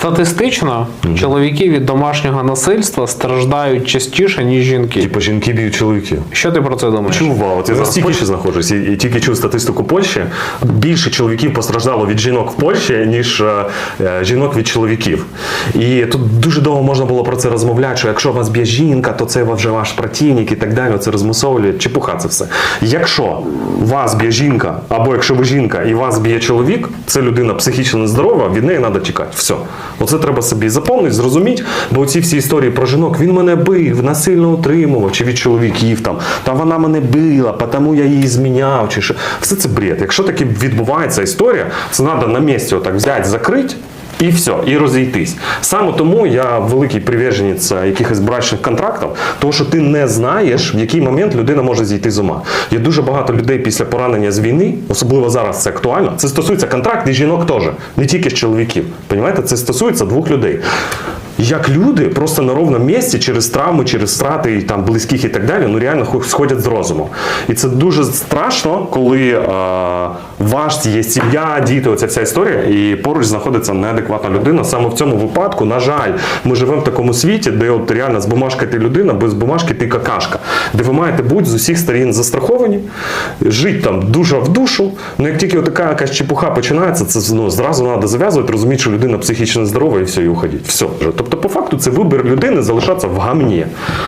Статистично чоловіки від домашнього насильства страждають частіше, ніж жінки. Типу жінки б'ють чоловіків. Що ти про це думаєш? Чув, от я зараз в Польщі знаходжусь і, і тільки чув статистику Польщі. Більше чоловіків постраждало від жінок в Польщі, ніж е, е, жінок від чоловіків. І тут дуже довго можна було про це розмовляти, що якщо вас б'є жінка, то це вже ваш противник і так далі. Це розмусовує. Чепуха це все. Якщо вас б'є жінка, або якщо ви жінка і вас б'є чоловік, це людина психічно нездорова, від неї треба тікати. Все. Оце треба собі запомнити, зрозуміти, бо ці всі історії про жінок, він мене бив, насильно утримував, чи від чоловіків там, та вона мене била, тому я її зміняв, чи що. Все це бред. Якщо таки відбувається історія, це треба на місці отак взяти, закрити. І все, і розійтись. Саме тому я великий приверженець е, якихось брачних контрактів, тому що ти не знаєш, в який момент людина може зійти з ума. Є дуже багато людей після поранення з війни, особливо зараз це актуально. Це стосується контрактів і жінок теж, не тільки з чоловіків. Понімаєте, це стосується двох людей. Як люди просто на ровному місці через травми, через втрати і, там близьких і так далі, ну реально хо- сходять з розуму. І це дуже страшно, коли е, ваш є сім'я, діти, оця вся історія, і поруч знаходиться неадекватна людина. Саме в цьому випадку, на жаль, ми живемо в такому світі, де от реально з бумажки ти людина, без бумажки ти какашка, де ви маєте бути з усіх сторін застраховані, жити там душа в душу. Ну як тільки така якась чепуха починається, це ну, зразу треба зав'язувати, розуміти, що людина психічно здорова і все, і уходить. Все. Тобто, по факту, це вибір людини залишатися в гамні.